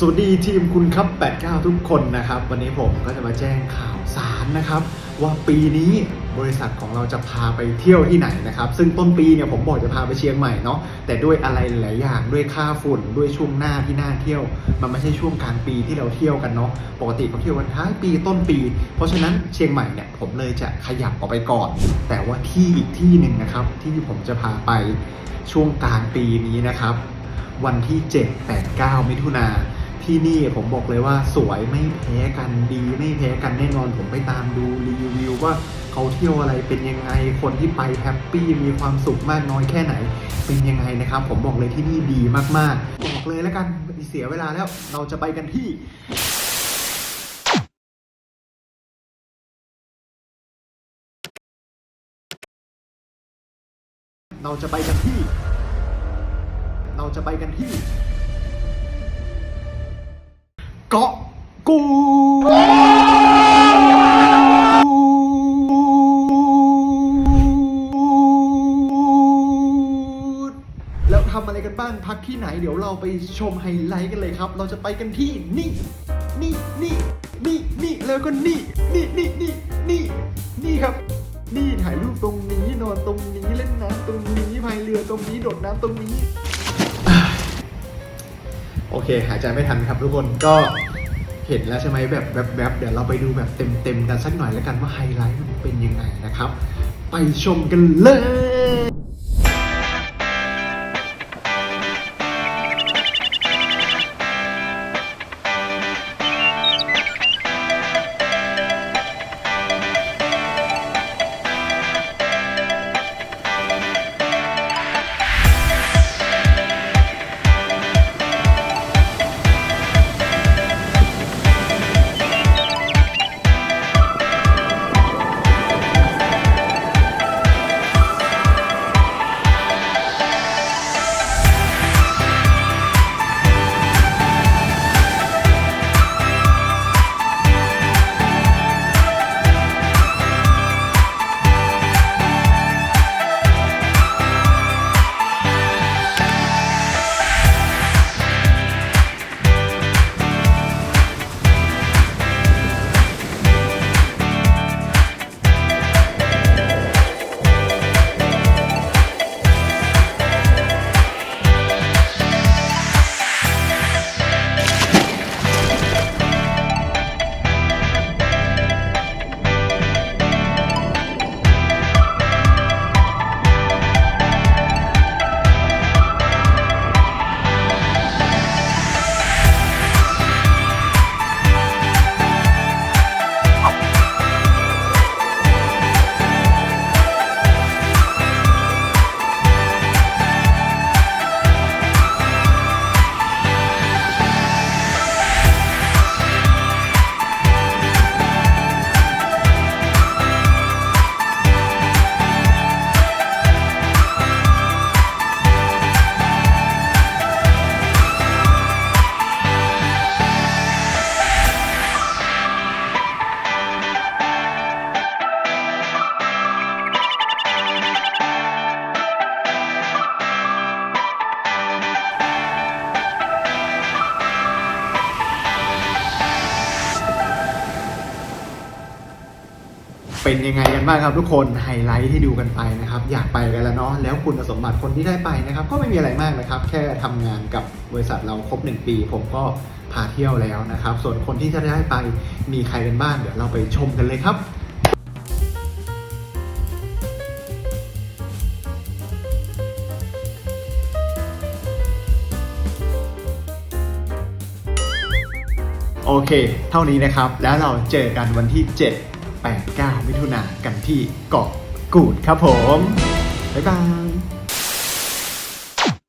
สวัสดีทีมคุณครับ 89 ทุกคนนะครับ วันนี้ผมก็จะมาแจ้งข่าวสารนะครับ ว่าปีนี้บริษัทของเราจะพาไปเที่ยวที่ไหนนะครับ ซึ่งต้นปีเนี่ยผมบอกจะพาไปเชียงใหม่เนาะแต่ด้วยอะไรหลายอย่างด้วยค่าฝุ่นด้วยช่วงหน้าที่น่าเที่ยว มันไม่ใช่ช่วงกลางปีที่เราเที่ยวกันเนาะปกติเขาเที่ยวกันท้ายปีต้นปี เพราะฉะนั้นเชียงใหม่เนี่ยผมเลยจะขยับออกไปก่อน แต่ว่าที่อีกที่หนึ่งนะครับ ที่ผมจะพาไปช่วงกลางปีนี้นะครับ วันที่ 7 8 9 มิถุนา ที่นี่ผมบอกเลยว่าสวยไม่แพ้กันดีไม่แพ้กันแน่นอนผมไปตามดูรีวิวว่าเขาเที่ยวอะไรเป็นยังไงคนที่ไปแฮปปี้มีความสุขมากน้อยแค่ไหน เป็นยังไงนะครับ ผมบอกเลยที่นี่ดีมากๆบอกเลยแล้วกันเสียเวลาแล้วเราจะไปกันที่เราจะไปกันที่ เราจะไปกันที่ กูดแล้วทำอะไรกันบ้างพักที่ไหนเดี๋ยวเราไปชมไฮไลท์กันเลยครับ เราจะไปกันที่นี่นี่นี่นี่นี่แล้วก็นี่นี่นี่นี่นี่นี่ครับ นี่ถ่ายรูปตรงนี้นอนตรงนี้เล่นน้ำตรงนี้พายเรือตรงนี้โดดน้ำตรงนี้ โอเค หายใจไม่ทันครับทุกคนก็ เห็นแล้วใช่ไหมแบบแบบแบบเดี๋ยวเราไปดูแบบเต็มๆกันสักหน่อยแล้วกันว่าไฮไลท์มันเป็นยังไงนะครับ ไปชมกันเลย เป็นยังไงกันบ้างครับทุกคนไฮไลท์ที่ดูกันไปนะครับ อยากไปกันแล้วเนาะแล้วคุณสมบัติคนที่ได้ไปนะครับ ก็ไม่มีอะไรมากนะครับ แค่ทำงานกับบริษัทเราครบ 1 ปี ผมก็พาเที่ยวแล้วนะครับ ส่วนคนที่จะได้ไปมีใครกันบ้างเดี๋ยวเราไปชมกันเลยครับโอเค เท่านี้นะครับ แล้วเราเจอกันวันที่ 7 8 9 มิถุนากันที่เกาะกูดครับผม บ๊ายบาย